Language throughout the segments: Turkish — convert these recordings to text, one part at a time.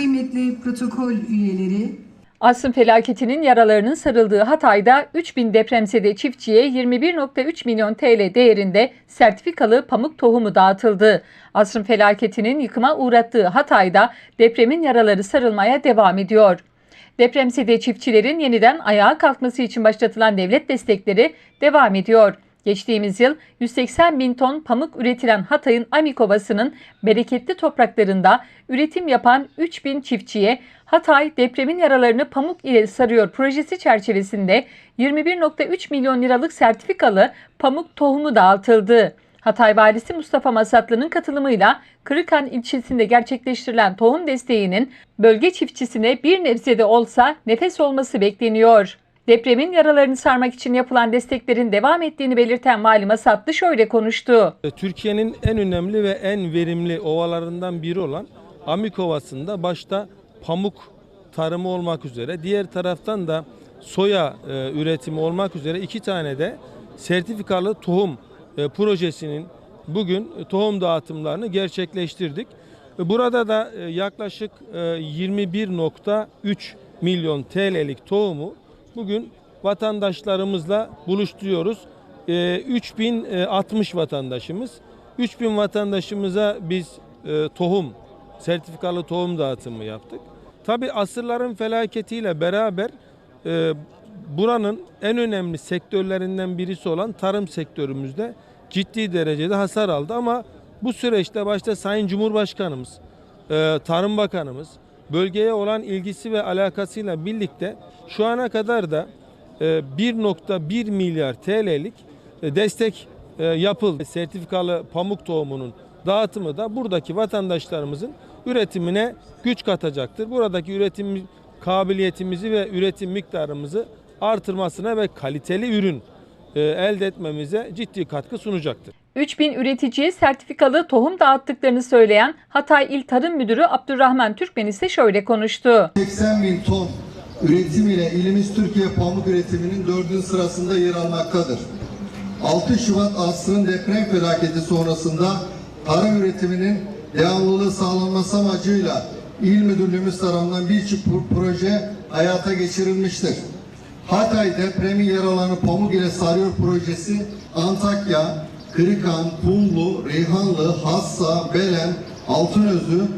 kıymetli protokol üyeleri, Asrın felaketinin yaralarının sarıldığı Hatay'da 3000 depremzede çiftçiye 21.3 milyon TL değerinde sertifikalı pamuk tohumu dağıtıldı. Asrın felaketinin yıkıma uğrattığı Hatay'da depremin yaraları sarılmaya devam ediyor. Depremzede çiftçilerin yeniden ayağa kalkması için başlatılan devlet destekleri devam ediyor. Geçtiğimiz yıl 180 bin ton pamuk üretilen Hatay'ın Amik Ovası'nın bereketli topraklarında üretim yapan 3 bin çiftçiye Hatay depremin yaralarını pamuk ile sarıyor projesi çerçevesinde 21.3 milyon liralık sertifikalı pamuk tohumu dağıtıldı. Hatay Valisi Mustafa Masatlı'nın katılımıyla Kırıkhan ilçesinde gerçekleştirilen tohum desteğinin bölge çiftçisine bir nebze de olsa nefes olması bekleniyor. Depremin yaralarını sarmak için yapılan desteklerin devam ettiğini belirten Vali Masatlı şöyle konuştu. Türkiye'nin en önemli ve en verimli ovalarından biri olan Amik Ovası'nda başta pamuk tarımı olmak üzere diğer taraftan da soya e, üretimi olmak üzere iki tane de sertifikalı tohum e, projesinin bugün e, tohum dağıtımlarını gerçekleştirdik. E, Burada da e, yaklaşık e, 21.3 milyon TL'lik tohumu bugün vatandaşlarımızla buluşturuyoruz. E, 3060 vatandaşımız. 3000 vatandaşımıza biz e, tohum, sertifikalı tohum dağıtımı yaptık. Tabi asırların felaketiyle beraber e, buranın en önemli sektörlerinden birisi olan tarım sektörümüzde ciddi derecede hasar aldı ama bu süreçte başta Sayın Cumhurbaşkanımız, e, Tarım Bakanımız bölgeye olan ilgisi ve alakasıyla birlikte şu ana kadar da e, 1.1 milyar TL'lik e, destek e, yapıldı. Sertifikalı pamuk tohumunun dağıtımı da buradaki vatandaşlarımızın üretimine güç katacaktır. Buradaki üretim kabiliyetimizi ve üretim miktarımızı artırmasına ve kaliteli ürün e, elde etmemize ciddi katkı sunacaktır. 3000 üreticiye sertifikalı tohum dağıttıklarını söyleyen Hatay İl Tarım Müdürü Abdurrahman Türkmen ise şöyle konuştu. 80 bin ton üretim ile ilimiz Türkiye pamuk üretiminin dördüncü sırasında yer almaktadır. 6 Şubat asrın deprem felaketi sonrasında tarım üretiminin devamlılığı sağlanması amacıyla İl Müdürlüğümüz tarafından birçok pro- proje hayata geçirilmiştir. Hatay depremi yaralarını pamuk ile sarıyor projesi Antakya, Kırıkhan, Kumlu, Reyhanlı, Hassa, Belen, Altınözü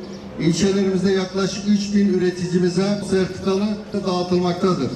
ilçelerimizde yaklaşık 3000 üreticimize sertifikalı dağıtılmaktadır.